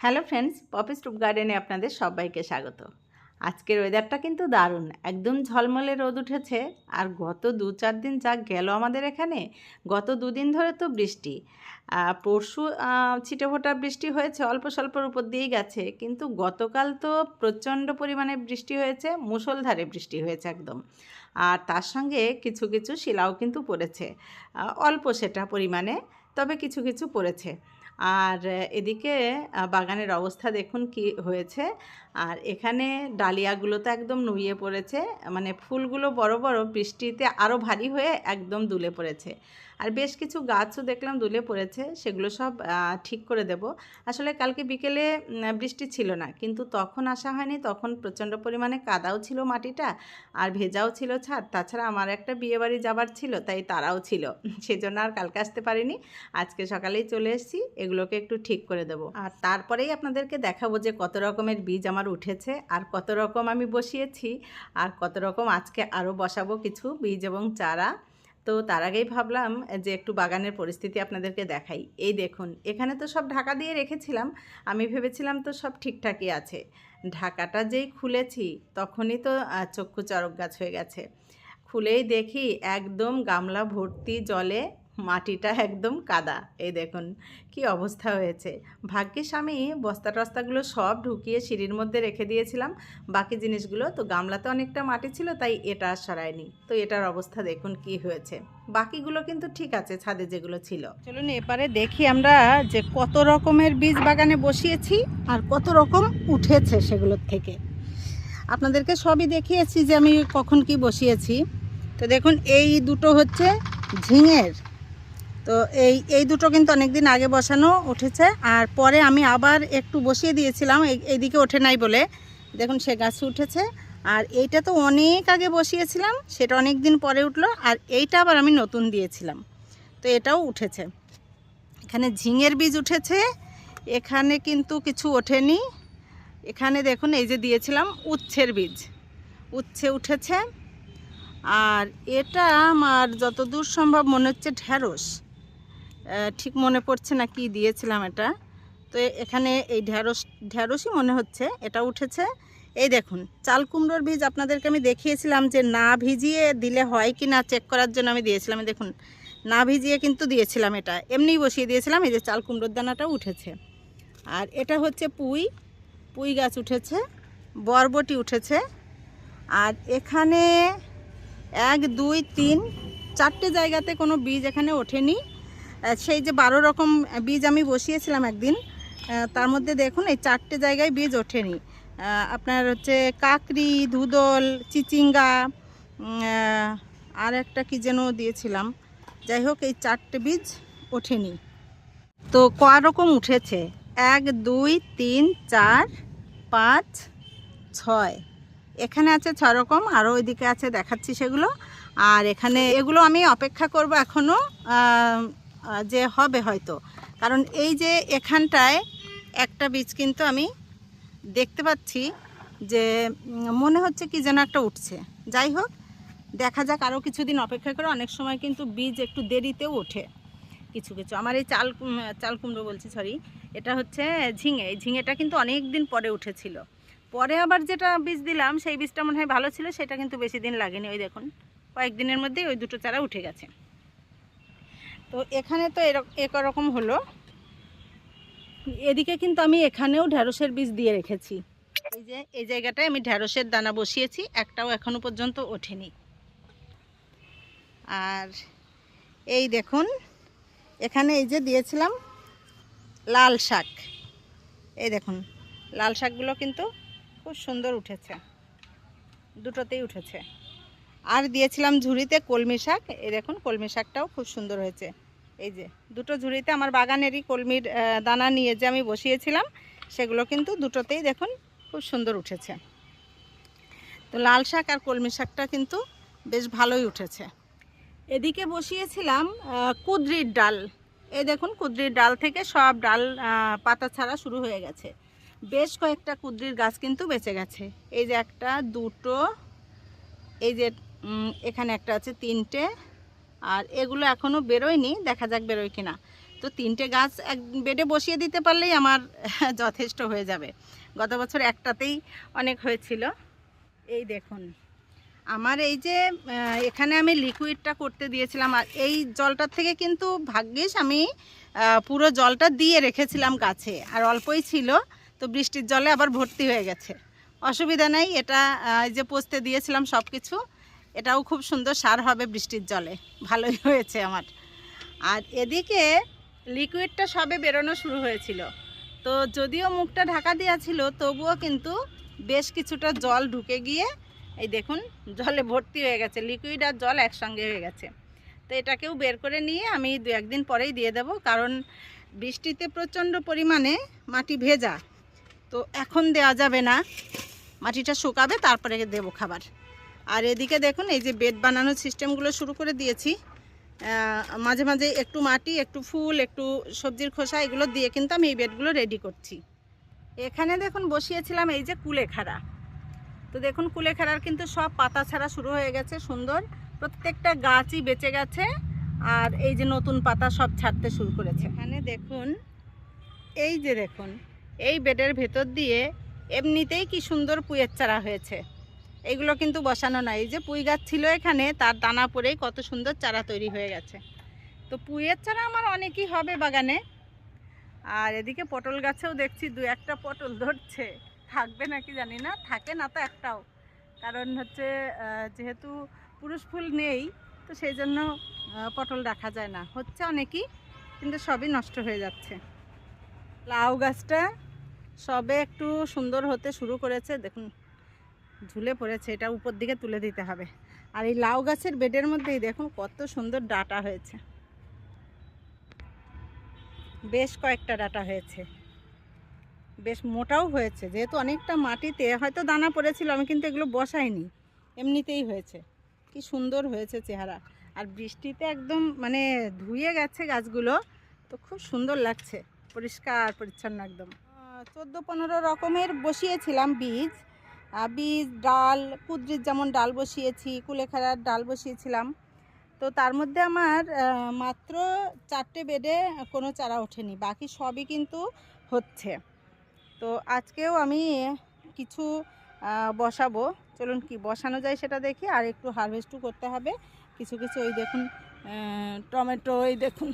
Hello friends, poppy stoop গার্ডেনে আপনাদের সবাইকে স্বাগত। আজকের ওয়েদারটা কিন্তু দারুণ, একদম ঝলমলে রোদ উঠেছে আর গত দু চার দিন যা গেল আমাদের এখানে, গত দুদিন ধরে তো বৃষ্টি। পরশু ছিটেফোঁটা বৃষ্টি হয়েছে অল্প স্বল্পর উপর দিয়েই গেছে, কিন্তু গতকাল তো প্রচণ্ড পরিমাণে বৃষ্টি হয়েছে, মুষলধারে বৃষ্টি হয়েছে একদম। আর তার সঙ্গে কিছু কিছু শিলাও কিন্তু পড়েছে অল্প সেটা পরিমাণে, তবে কিছু কিছু পড়েছে। আর এদিকে বাগানের অবস্থা দেখুন কি হয়েছে। আর এখানে ডালিয়াগুলো তো একদম নুয়ে পড়েছে। মানে ফুলগুলো বড় বড়, বৃষ্টিতে আরও ভারী হয়ে একদম দুলে পড়েছে। আর বেশ কিছু গাছও দেখলাম দুলে পড়েছে, সেগুলো সব ঠিক করে দেব। আসলে কালকে বিকেলে বৃষ্টি ছিল না, কিন্তু তখন আসা হয়নি, তখন প্রচণ্ড পরিমাণে কাদাও ছিল মাটিটা আর ভেজাও ছিল ছাদ। তাছাড়া আমার একটা বিয়েবাড়ি যাবার ছিল, তাই তারাও ছিল, সেজন্য আর কালকে আসতে পারিনি। আজকে সকালেই চলে এসেছি, এগুলোকে একটু ঠিক করে দেবো। আর তারপরেই আপনাদেরকে দেখাবো যে কত রকমের বীজ আমার উঠেছে আর কত রকম আমি বসিয়েছি, আর কত রকম আজকে আরও বসাবো কিছু বীজ এবং চারা। তো তার আগেই ভাবলাম যে একটু বাগানের পরিস্থিতি আপনাদেরকে দেখাই। এই দেখুন, এখানে তো সব ঢাকা দিয়ে রেখেছিলাম, আমি ভেবেছিলাম তো সব ঠিকঠাকই আছে। ঢাকাটা যেই খুলেছি, তখনই তো চক্ষু চরক গাছ হয়ে গেছে। খুলেই দেখি একদম গামলা ভর্তি জলে মাটিটা একদম কাদা। এই দেখুন কি অবস্থা হয়েছে। ভাগ্যিস আমি বস্তা টস্তাগুলো সব ঢুকিয়ে সিঁড়ির মধ্যে রেখে দিয়েছিলাম। বাকি জিনিসগুলো তো গামলাতে অনেকটা মাটি ছিল, তাই এটা সরায়নি। তো এটার অবস্থা দেখুন কি হয়েছে। বাকিগুলো কিন্তু ঠিক আছে, ছাদে যেগুলো ছিল। চলুন এবারে দেখি আমরা যে কত রকমের বীজ বাগানে বসিয়েছি আর কত রকম উঠেছে সেগুলোর থেকে। আপনাদেরকে সবই দেখিয়েছি যে আমি কখন কি বসিয়েছি। তো দেখুন এই দুটো হচ্ছে ঝিঙের। তো এই এই দুটো কিন্তু অনেক দিন আগে বসানো উঠেছে। আর পরে আমি আবার একটু বসিয়ে দিয়েছিলাম, এই, এইদিকে ওঠে নাই বলে। দেখুন, সে গাছ উঠেছে। আর এইটা তো অনেক আগে বসিয়েছিলাম, সেটা অনেক দিন পরে উঠল। আর এইটা আবার আমি নতুন দিয়েছিলাম। তো এটাও উঠেছে। এখানে ঝিঙের বীজ উঠেছে। এখানে কিন্তু কিছু ওঠেনি। এখানে দেখুন, এই যে দিয়েছিলাম উচ্ছের বীজ। উচ্ছে উঠেছে। আর এটা আমার যতদূর সম্ভব মনে হচ্ছে ঢ্যাঁড়স ঠিক মনে পড়ছে না কি দিয়েছিলাম এটা। তো এখানে এই ঢ্যাঁড়স ঢ্যাঁড়সই মনে হচ্ছে, এটা উঠেছে। এই দেখুন, চাল কুমড়োর বীজ আপনাদেরকে আমি দেখিয়েছিলাম যে না ভিজিয়ে দিলে হয় কি না চেক করার জন্য আমি দিয়েছিলাম। দেখুন, না ভিজিয়ে কিন্তু দিয়েছিলাম এটা। এমনিই বসিয়ে দিয়েছিলাম, এই যে চাল কুমড়োর দানাটা উঠেছে। আর এটা হচ্ছে পুঁই পুঁই গাছ উঠেছে, বরবটি উঠেছে। আর এখানে এক, দুই, তিন, চারটে জায়গাতে কোনো বীজ এখানে ওঠেনি। সেই যে বারো রকম বীজ আমি বসিয়েছিলাম একদিন তার মধ্যে দেখুন এই চারটে জায়গায় বীজ ওঠেনি। আপনার হচ্ছে কাকরি ধুদল, চিচিঙ্গা আর একটা কি যেন দিয়েছিলাম। যাই হোক, এই চারটে বীজ ওঠেনি। তো ক রকম উঠেছে? এক, দুই, তিন, চার, পাঁচ, ছয়। এখানে আছে ছ রকম আরও ওইদিকে আছে দেখাচ্ছি সেগুলো। আর এখানে এগুলো আমি অপেক্ষা করব এখনও যে হবে হয়তো। কারণ এই যে এখানটায় একটা বীজ কিন্তু আমি দেখতে পাচ্ছি যে মনে হচ্ছে কি যেন একটা উঠছে। যাই হোক, দেখা যাক আরও কিছুদিন অপেক্ষা করে অনেক সময় কিন্তু বীজ একটু দেরিতেও ওঠে কিছু কিছু। আমার এই চাল চাল কুমড়ো বলছি সরি এটা হচ্ছে ঝিঙে। এই ঝিঙেটা কিন্তু অনেক দিন পরে উঠেছিল। পরে আবার যেটা বীজ দিলাম, সেই বীজটা মনে হয় ভালো ছিল, সেটা কিন্তু বেশি দিন লাগেনি। ওই দেখুন, কয়েকদিনের মধ্যেই ওই দুটো চারা উঠে গেছে। তো এখানে তো এরকম একরকম হলো। এদিকে কিন্তু আমি এখানেও ঢ্যাঁড়সের বীজ দিয়ে রেখেছি। এই যে, এই জায়গাটায় আমি ঢ্যাঁড়সের দানা বসিয়েছি, একটাও এখনও পর্যন্ত ওঠেনি। আর এই দেখুন, এখানে এই যে দিয়েছিলাম লাল শাক। এই দেখুন, লাল শাকগুলো কিন্তু খুব সুন্দর উঠেছে। দুটোতেই উঠেছে। আর দিয়েছিলাম ঝুড়িতে কলমি শাক। এই দেখুন, কলমি শাকটাও খুব সুন্দর হয়েছে। এই যে, দুটো ঝুড়িতে আমার বাগানেরই কলমির দানা নিয়ে যে আমি বসিয়েছিলাম, সেগুলো কিন্তু দুটোতেই দেখুন খুব সুন্দর উঠেছে। তো লাল শাক আর কলমি শাকটা কিন্তু বেশ ভালোই উঠেছে। এদিকে বসিয়েছিলাম কুদরির ডাল। এই দেখুন, কুদরির ডাল থেকে সব ডাল পাতা ছাড়া শুরু হয়ে গেছে। বেশ কয়েকটা কুদরির গাছ কিন্তু বেঁচে গেছে। এই যে একটা, দুটো, এই যে এখানে একটা আছে তিনটে, আর এগুলো এখনও বেরোয়নি, দেখা যাক বেরোয় কিনা। তো তিনটে গাছ এক বেডে বসিয়ে দিতে পারলেই আমার যথেষ্ট হয়ে যাবে। গত বছর একটাতেই অনেক হয়েছিল। এই দেখুন, আমার এই যে এখানে আমি লিকুইডটা করতে দিয়েছিলাম, আর এই জলটার থেকে কিন্তু ভাগ্যিস আমি পুরো জলটা দিয়ে রেখেছিলাম গাছে, আর অল্পই ছিল, তো বৃষ্টির জলে আবার ভর্তি হয়ে গেছে। অসুবিধা নেই, এটা যে পোস্তে দিয়েছিলাম সব কিছু এটাও খুব সুন্দর, সার হবে বৃষ্টির জলে। ভালোই হয়েছে আমার। আর এদিকে লিকুইডটা সবে বেরোনো শুরু হয়েছিল। তো যদিও মুখটা ঢাকা দেওয়া ছিল, তবুও কিন্তু বেশ কিছুটা জল ঢুকে গিয়ে, এই দেখুন, জলে ভর্তি হয়ে গেছে। লিকুইড আর জল একসঙ্গে হয়ে গেছে। তো এটাকেও বের করে নিয়ে আমি দু একদিন পরেই দিয়ে দেব, কারণ বৃষ্টিতে প্রচণ্ড পরিমাণে মাটি ভেজা। তো এখন দেওয়া যাবে না। মাটিটা শুকাবে, তারপরে দেবো খাবার। আর এদিকে দেখুন, এই যে বেড বানানোর সিস্টেমগুলো শুরু করে দিয়েছি। মাঝে মাঝে একটু মাটি, একটু ফুল, একটু সবজির খোসা, এগুলো দিয়ে কিন্তু আমি এই বেডগুলো রেডি করছি। এখানে দেখুন, বসিয়েছিলাম এই যে কুলেখাড়া। তো দেখুন, কুলেখাড়ার কিন্তু সব পাতা ছাড়া শুরু হয়ে গেছে, সুন্দর। প্রত্যেকটা গাছই বেঁচে গেছে, আর এই যে নতুন পাতা সব ছাড়তে শুরু করেছে। এখানে দেখুন, এই যে দেখুন, এই বেডের ভেতর দিয়ে এমনিতেই কি সুন্দর পুয়ের চারা হয়েছে। এগুলো কিন্তু বসানো নাই এই যে পুঁই গাছ ছিল এখানে, তার দানা পরেই কত সুন্দর চারা তৈরি হয়ে গেছে। তো পুঁইয়ের চারা আমার অনেকই হবে বাগানে। আর এদিকে পটল গাছেও দেখছি দু একটা পটল ধরছে। থাকবে নাকি জানি না, থাকে না তো একটাও। কারণ হচ্ছে যেহেতু পুরুষ ফুল নেই, তো সেই জন্য পটল রাখা যায় না। হচ্ছে অনেকই, কিন্তু সবই নষ্ট হয়ে যাচ্ছে। লাউ গাছটা সবে একটু সুন্দর হতে শুরু করেছে। দেখুন ঝুলে পড়েছে, এটা উপর দিকে তুলে দিতে হবে। আর এই লাউ গাছের বেডের মধ্যেই দেখুন কত সুন্দর ডাটা হয়েছে। বেশ কয়েকটা ডাটা হয়েছে। বেশ মোটাও হয়েছে, যেহেতু অনেকটা মাটিতে, হয়তো দানা পড়েছিল, আমি কিন্তু এগুলো বসাইনি। এমনিতেই হয়েছে। কি সুন্দর হয়েছে চেহারা। আর বৃষ্টিতে একদম মানে ধুয়ে গেছে গাছগুলো, তো খুব সুন্দর লাগছে। পরিষ্কার, পরিচ্ছন্ন একদম। চোদ্দ পনেরো রকমের বসিয়েছিলাম বীজ। বীজ, ডাল, কুদ্রির যেমন ডাল বসিয়েছি, কুলেখাড়ার ডাল বসিয়েছিলাম। তো তার মধ্যে আমার মাত্র চারটে বেডে কোনো চারা ওঠেনি, বাকি সবই কিন্তু হচ্ছে। তো আজকেও আমি কিছু বসাবো। চলুন কি বসানো যায় সেটা দেখি, আর একটু হারভেস্টও করতে হবে। কিছু কিছু ওই দেখুন টমেটো, এই দেখুন।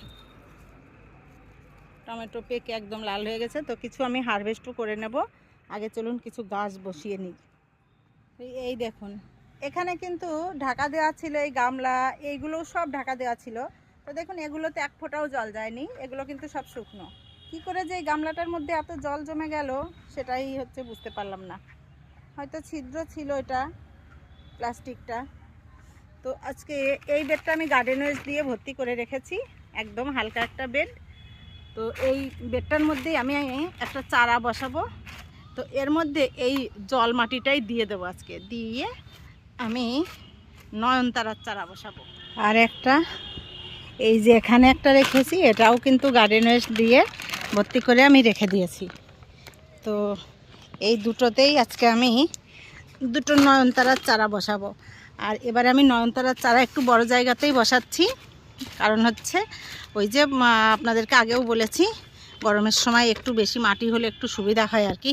টমেটো পেকে একদম লাল হয়ে গেছে, তো কিছু আমি হারভেস্টও করে নেব। আগে চলুন কিছু গাছ বসিয়ে নিই। এই- দেখুন, এখানে কিন্তু ঢাকা দেওয়া ছিল, এই গামলা, এইগুলো সব ঢাকা দেওয়া ছিল। তো দেখুন, এগুলোতে এক ফোঁটাও জল যায়নি, এগুলো কিন্তু সব শুকনো। কি করে যে এই গামলাটার মধ্যে এত জল জমে গেল, সেটাই হচ্ছে বুঝতে পারলাম না। হয়তো ছিদ্র ছিল এটা, প্লাস্টিকটা। তো আজকে এই বেডটা আমি গার্ডেন দিয়ে ভর্তি করে রেখেছি, একদম হালকা একটা বেড। তো এই বেডটার মধ্যেই আমি একটা চারা বসাবো। তো এর মধ্যে এই জল মাটিটাই দিয়ে দেবো আজকে। দিয়ে আমি নয়নতারার চারা বসাবো। আর একটা, এই যে এখানে একটা রেখেছি, এটাও কিন্তু গার্ডেন ওয়েস্ট দিয়ে ভর্তি করে আমি রেখে দিয়েছি। তো এই দুটোতেই আজকে আমি দুটো নয়নতারার চারা বসাবো। আর এবারে আমি নয়নতারার চারা একটু বড় জায়গাতেই বসাচ্ছি। কারণ হচ্ছে ওই যে আপনাদেরকে আগেও বলেছি, গরমের সময় একটু বেশি মাটি হলে একটু সুবিধা হয় আর কি।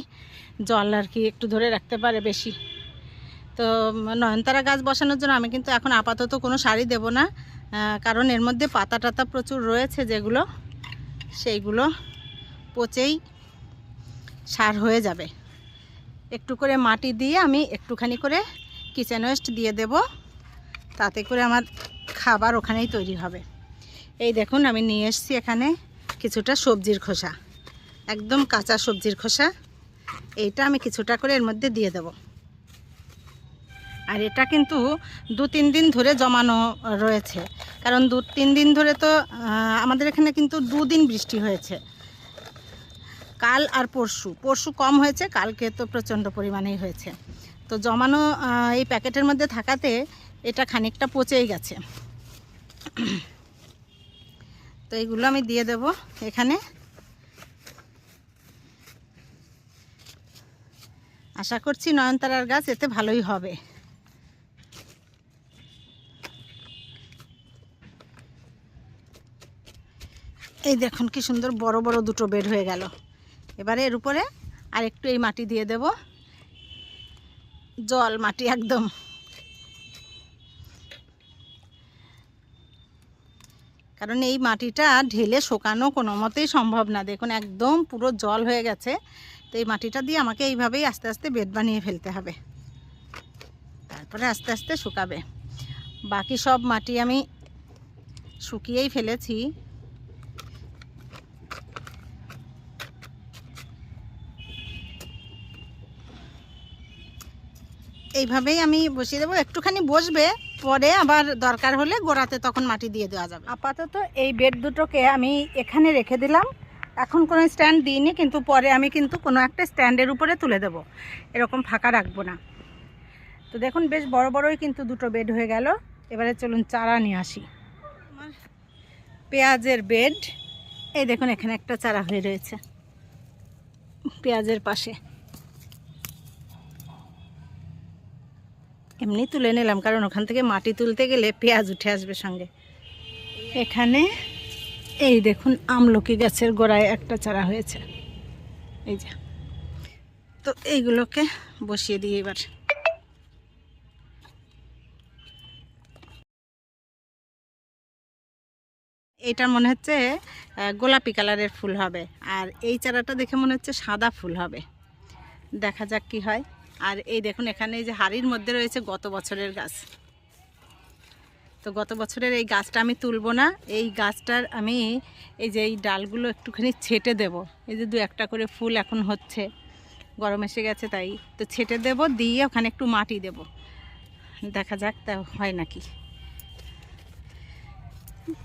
জল আর কি একটু ধরে রাখতে পারে বেশি। তো, নয়নতারা গাছ বসানোর জন্য আমি কিন্তু এখন আপাতত কোনো শাড়ি দেব না কারণ এর মধ্যে পাতা টাতা প্রচুর রয়েছে যেগুলো, সেইগুলো পচেই সার হয়ে যাবে। একটু করে মাটি দিয়ে আমি একটুখানি করে কিচেন ওয়েস্ট দিয়ে দেব, তাতে করে আমার খাবার ওখানেই তৈরি হবে। এই দেখুন আমি নিয়ে এসেছি এখানে কিছুটা সবজির খোসা, একদম কাঁচা সবজির খোসা। এইটা আমি কিছুটা করে এর মধ্যে দিয়ে দেব। আর এটা কিন্তু দু তিন দিন ধরে জমানো রয়েছে। কারণ দু তিন দিন ধরে তো আমাদের এখানে কিন্তু দুদিন বৃষ্টি হয়েছে। কাল আর পরশু। পরশু কম হয়েছে, কালকে তো প্রচণ্ড পরিমাণেই হয়েছে। তো জমানো এই প্যাকেটের মধ্যে থাকাতে এটা খানিকটা পচেই গেছে। তো এইগুলো আমি দিয়ে দেব এখানে। আশা করছি নয়নতারার গাছ এতে ভালোই হবে। এই দেখুন কি সুন্দর বড় বড় দুটো বেড হয়ে গেল। এবারে এর উপরে আর একটু এই মাটি দিয়ে দেব। জল মাটি একদম। কারণ এই মাটিটা ঢেলে শোকানো কোনো মতেই সম্ভব না। দেখুন একদম পুরো জল হয়ে গেছে। তো এই মাটিটা দিয়ে আমাকে এইভাবেই আস্তে আস্তে বেড বানিয়ে ফেলতে হবে। তারপরে আস্তে আস্তে শুকাবে। বাকি সব মাটি আমি শুকিয়েই ফেলেছি। এইভাবেই আমি বসিয়ে দেবো। একটুখানি বসবে, পরে আবার দরকার হলে গোড়াতে তখন মাটি দিয়ে দেওয়া যাবে। আপাতত এই বেড দুটোকে আমি এখানে রেখে দিলাম। এখন কোনো স্ট্যান্ড দিইনি, কিন্তু পরে আমি কিন্তু কোনো একটা স্ট্যান্ডের উপরে তুলে দেব। এরকম ফাঁকা রাখব না। তো দেখুন, বেশ বড় বড়ই কিন্তু দুটো বেড হয়ে গেল। এবারে চলুন চারা নিয়ে আসি। আমার পেঁয়াজের বেড এই দেখুন, এখানে একটা চারা হয়ে রয়েছে। পেঁয়াজের পাশে। এমনি তুলে নিলাম, কারণ ওখান থেকে মাটি তুলতে গেলে পেঁয়াজ উঠে আসবে সঙ্গে। এখানে এই দেখুন, আমলকি গাছের গোড়ায় একটা চারা হয়েছে। এই যে। তো এইগুলোকে বসিয়ে দিই এবার। এইটা মনে হচ্ছে গোলাপি কালারের ফুল হবে। আর এই চারাটা দেখে মনে হচ্ছে সাদা ফুল হবে। দেখা যাক কি হয়। আর এই দেখুন, এখানে এই যে হাড়ির মধ্যে রয়েছে গত বছরের গাছ। তো গত বছরের এই গাছটা আমি তুলব না, এই গাছটার আমি এই যে এই ডালগুলো একটুখানি ছেটে দেব। এই যে দু একটা করে ফুল এখন হচ্ছে, গরম এসে গেছে তাই। তো ছেটে দেব, দিয়ে ওখানে একটু মাটি দেব। দেখা যাক তা হয় নাকি।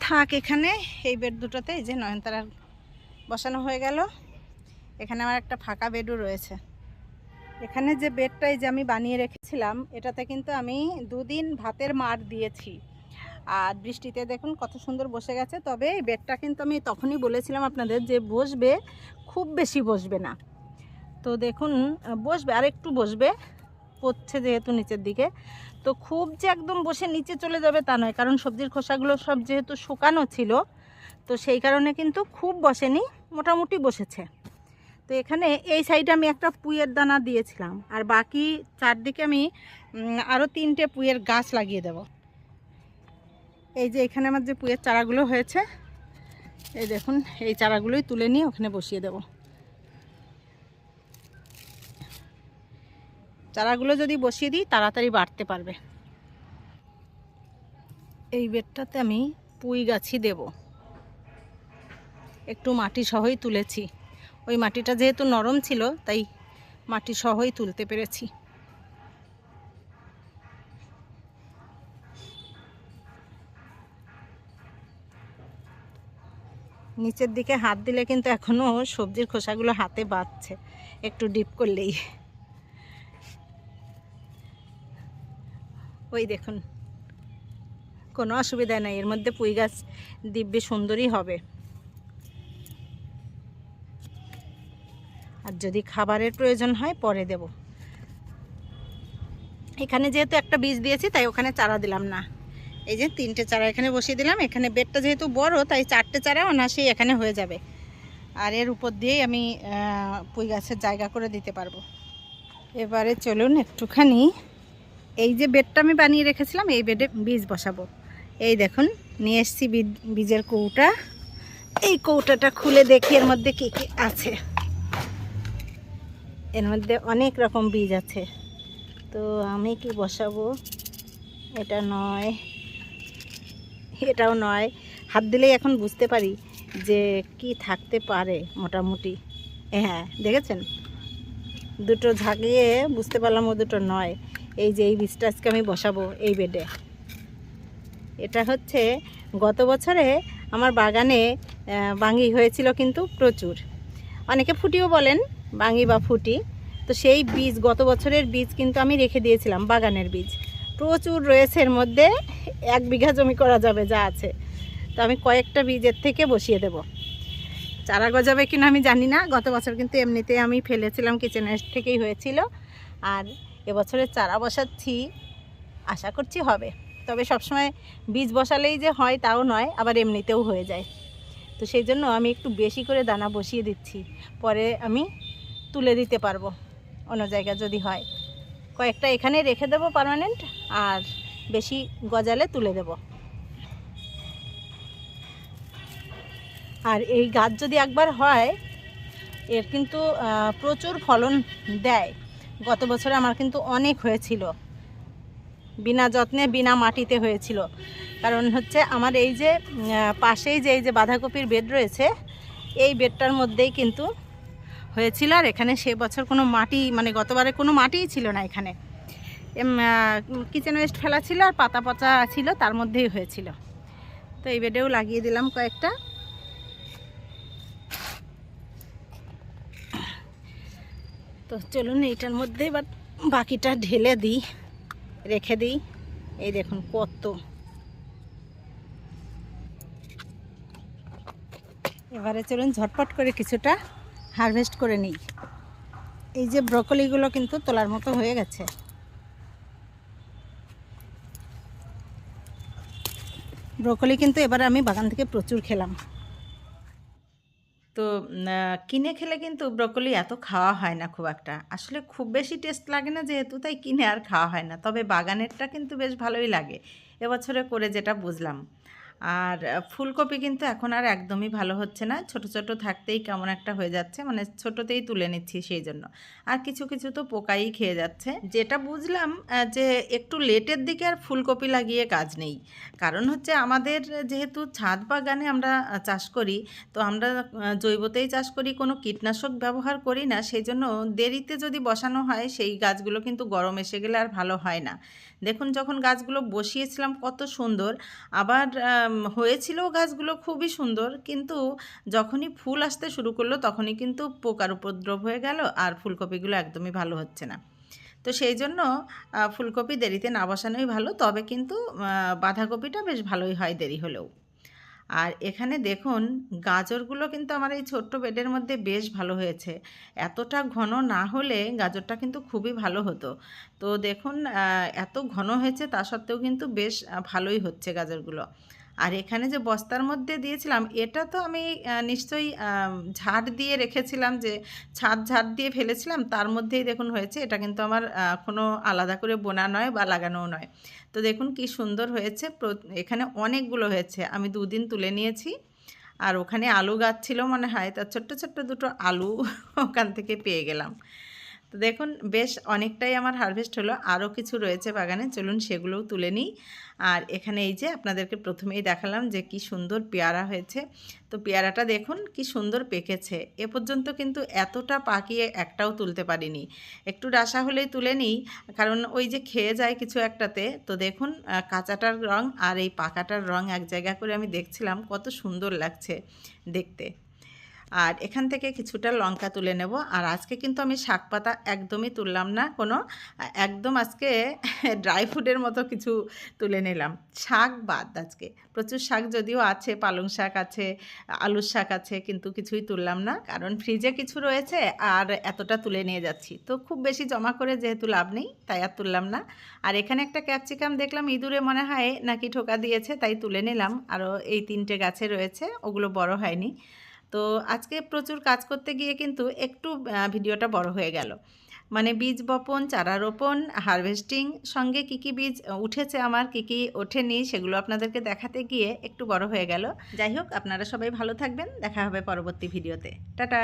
থাক এখানে, এই বেড দুটোতে, এই যে নয়নতারা বসানো হয়ে গেল। এখানে আমার একটা ফাঁকা বেডও রয়েছে। এখানে যে বেডটা এই যে আমি বানিয়ে রেখেছিলাম, এটাতে কিন্তু আমি দুদিন ভাতের মার দিয়েছি। আর বৃষ্টিতে দেখুন কত সুন্দর বসে গেছে। তবে এই বেডটা কিন্তু আমি তখনই বলেছিলাম আপনাদের যে বসবে, খুব বেশি বসবে না। তো দেখুন, বসবে, আর একটু বসবে, পড়ছে যেহেতু নিচের দিকে। তো খুব যে একদম বসে নিচে চলে যাবে তা নয়, কারণ সবজির খোসাগুলো সব যেহেতু শুকানো ছিল, তো সেই কারণে কিন্তু খুব বসেনি, মোটামুটি বসেছে। তো এখানে এই সাইডে আমি একটা পুঁয়ের দানা দিয়েছিলাম, আর বাকি চারদিকে আমি আরও তিনটে পুঁয়ের গাছ লাগিয়ে দেব। এই যে এখানে আমার যে পুঁয়ের চারাগুলো হয়েছে, এই দেখুন, এই চারাগুলোই তুলে নিয়ে ওখানে বসিয়ে দেব। চারাগুলো যদি বসিয়ে দিই, তাড়াতাড়ি বাড়তে পারবে। এই বেডটাতে আমি পুঁই গাছই দেব। একটু মাটি সহই তুলেছি। ওই মাটিটা যেহেতু নরম ছিল, তাই মাটি সহই তুলতে পেরেছি। নিচের দিকে হাত দিলে কিন্তু এখনও সবজির খোসাগুলো হাতে বাঁধছে একটু ডিপ করলেই। ওই দেখুন, কোনো অসুবিধা নেই, এর মধ্যে পুঁই গাছ দিব্যি সুন্দরই হবে। আর যদি খাবারের প্রয়োজন হয়, পরে দেব। এখানে যেহেতু একটা বীজ দিয়েছি, তাই ওখানে চারা দিলাম না। এই যে তিনটে চারা এখানে বসিয়ে দিলাম। এখানে বেডটা যেহেতু বড়, তাই চারটে চারা অনায়াসেই এখানে হয়ে যাবে। আর এর উপর দিয়েই আমি পুঁই গাছের জায়গা করে দিতে পারব। এবারে চলুন একটুখানি। এই যে বেডটা আমি বানিয়ে রেখেছিলাম, এই বেডে বীজ বসাবো। এই দেখুন, নিয়ে এসছি বীজ- বীজের কৌটা। এই কৌটাটা খুলে দেখি এর মধ্যে কী কী আছে। এর মধ্যে অনেক রকম বীজ আছে। তো আমি কি বসাবো? এটা নয় এটাও নয়। হাত দিলেই এখন বুঝতে পারি যে কি থাকতে পারে মোটামুটি। হ্যাঁ দেখেছেন? দুটো ঝাঁকিয়ে বুঝতে পারলাম ও দুটো নয়। এই যে এই বীজটা আজকে আমি বসাবো এই বেডে। এটা হচ্ছে গত বছরে আমার বাগানে বাঙ্গি হয়েছিল কিন্তু প্রচুর। অনেকে ফুটিও বলেন বাঙ্গি বা ফুটি। তো সেই বীজ, গত বছরের বীজ কিন্তু আমি রেখে দিয়েছিলাম, বাগানের বীজ। প্রচুর রয়েছে এর মধ্যে। এক বিঘা জমি করা যাবে, যা আছে। তো আমি কয়েকটা বীজের থেকে বসিয়ে দেব। চারা গজাবে কিনা আমি জানি না। গত বছর কিন্তু এমনিতে আমি ফেলেছিলাম কিচেনের থেকেই হয়েছিল। আর এবছরের চারা বসাচ্ছি, আশা করছি হবে। তবে সবসময় বীজ বসালেই যে হয় তাও নয়, আবার এমনিতেও হয়ে যায়। তো সেই জন্য আমি একটু বেশি করে দানা বসিয়ে দিচ্ছি। পরে আমি তুলে দিতে পারব। অন্য জায়গায় যদি হয়। কয়েকটা এখানে রেখে দেবো পার্মানেন্ট আর বেশি গজালে তুলে দেব। আর এই গাছ যদি একবার হয়, এর কিন্তু প্রচুর ফলন দেয়। গত বছরে আমার কিন্তু অনেক হয়েছিল। বিনা যত্নে, বিনা মাটিতে হয়েছিল। কারণ হচ্ছে আমার এই যে পাশেই যে, এই যে বাঁধাকপির বেড রয়েছে, এই বেডটার মধ্যেই কিন্তু হয়েছিল আর এখানে সে বছর কোনো মাটি মানে গতবারে কোনো মাটিই ছিল না এখানে। কিচেন ওয়েস্ট ফেলা ছিল আর পাতা পচা ছিল, তার মধ্যেই হয়েছিল। তো এই বেডেও লাগিয়ে দিলাম কয়েকটা। তো চলুন এইটার মধ্যে এবার বাকিটা ঢেলে দিই, রেখে দিই। এই দেখুন কত। এবারে চলুন ঝটপট করে কিছুটা হারভেস্ট করে নিই। এই যে ব্রকলিগুলো কিন্তু তোলার মতো হয়ে গেছে। ব্রকলি কিন্তু এবার আমি বাগান থেকে প্রচুর খেলাম। তো কিনে খেলে কিন্তু ব্রকলি এত খাওয়া হয় না খুব একটা। আসলে খুব বেশি টেস্ট লাগে না যেহেতু, তাই কিনে আর খাওয়া হয় না। তবে বাগানেরটা কিন্তু বেশ ভালোই লাগে। এবছরে করে যেটা বুঝলাম। আর ফুলকপি কিন্তু এখন আর একদমই ভালো হচ্ছে না। ছোট ছোট থাকতেই কেমন একটা হয়ে যাচ্ছে মানে ছোটতেই তুলে নিচ্ছি সেই জন্য। আর কিছু কিছু তো পোকাই খেয়ে যাচ্ছে। যেটা বুঝলাম যে একটু লেটের দিকে আর ফুলকপি লাগিয়ে কাজ নেই। কারণ হচ্ছে আমাদের যেহেতু ছাদ বাগানে আমরা চাষ করি, তো আমরা জৈবতেই চাষ করি, কোনো কীটনাশক ব্যবহার করি না। সেই জন্য দেরিতে যদি বসানো হয়, সেই গাছগুলো কিন্তু গরম এসে গেলে আর ভালো হয় না। দেখুন, যখন গাছগুলো বসিয়েছিলাম কত সুন্দর, আবার হয়েছিল গাছগুলো খুবই সুন্দর, কিন্তু যখনই ফুল আসতে শুরু করল তখনই কিন্তু পোকার উপদ্রব হয়ে গেল আর ফুলকপিগুলো একদমই ভালো হচ্ছে না। তো সেই জন্য ফুলকপি দেরিতে না বসানোই ভালো, তবে কিন্তু বাঁধাকপিটা বেশ ভালোই হয় দেরি হলেও। আর এখানে দেখুন, গাজরগুলো কিন্তু আমার এই ছোট্ট বেডের মধ্যে বেশ ভালো হয়েছে। এতটা ঘন না হলে গাজরটা কিন্তু খুবই ভালো হতো। তো দেখুন এত ঘন হয়েছে তা সত্ত্বেও কিন্তু বেশ ভালোই হচ্ছে গাজরগুলো। আর এখানে যে বস্তার মধ্যে দিয়েছিলাম, এটা তো আমি নিশ্চয়ই ঝাড় দিয়ে রেখেছিলাম যে ছাদ ঝাড় দিয়ে ফেলেছিলাম, তার মধ্যেই দেখুন হয়েছে, এটা কিন্তু আমার কোনো আলাদা করে বোনা নয় বা লাগানোও নয়। তো দেখুন কি সুন্দর হয়েছে এখানে অনেকগুলো হয়েছে, আমি দুদিন তুলে নিয়েছি, আর ওখানে আলু গাছ ছিল মনে হয় তার ছোট্ট ছোট্ট দুটো আলু ওখান থেকে পেয়ে গেলাম। তো দেখুন, বেশ অনেকটাই আমার হারভেস্ট হলো। আরও কিছু রয়েছে বাগানে, চলুন সেগুলোও তুলে নিই। আর এখানে এই যে আপনাদেরকে প্রথমেই দেখালাম যে কি সুন্দর পেয়ারা হয়েছে। তো পেয়ারাটা দেখুন, কি সুন্দর পেকেছে। এ পর্যন্ত কিন্তু এতটা পাকিয়ে একটাও তুলতে পারিনি। একটু ডাসা হলেই তুলে নিই, কারণ ওই যে খেয়ে যায় কিছু একটাতে। তো দেখুন কাঁচাটার রং আর এই পাকাটার রং এক জায়গা করে আমি দেখছিলাম, কত সুন্দর লাগছে দেখতে। আর এখান থেকে কিছুটা লঙ্কা তুলে নেব। আর আজকে কিন্তু আমি শাক পাতা একদমই তুললাম না, কোনো, একদম আজকে ড্রাই ফ্রুটের মতো কিছু তুলে নিলাম। শাক বাদ আজকে। প্রচুর শাক যদিও আছে, পালং শাক আছে, আলুর শাক আছে, কিন্তু কিছুই তুললাম না। কারণ ফ্রিজে কিছু রয়েছে আর এতটা তুলে নিয়ে যাচ্ছি। তো খুব বেশি জমা করে যেহেতু লাভ নেই, তাই আর তুললাম না। আর এখানে একটা ক্যাপসিকাম দেখলাম, ইঁদুরে মনে হয় নাকি ঠোকা দিয়েছে, তাই তুলে নিলাম। আরও এই তিনটে গাছে রয়েছে, ওগুলো বড় হয়নি। তো আজকে প্রচুর কাজ করতে গিয়ে কিন্তু একটু ভিডিওটা বড় হয়ে গেল। মানে বীজ বপন, চারা রোপণ হারভেস্টিং, সঙ্গে কি কি বীজ উঠেছে আমার, কি কি ওঠেনি, সেগুলো আপনাদেরকে দেখাতে গিয়ে একটু বড় হয়ে গেল। যাই হোক, আপনারা সবাই ভালো থাকবেন। দেখা হবে পরবর্তী ভিডিওতে। টাটা!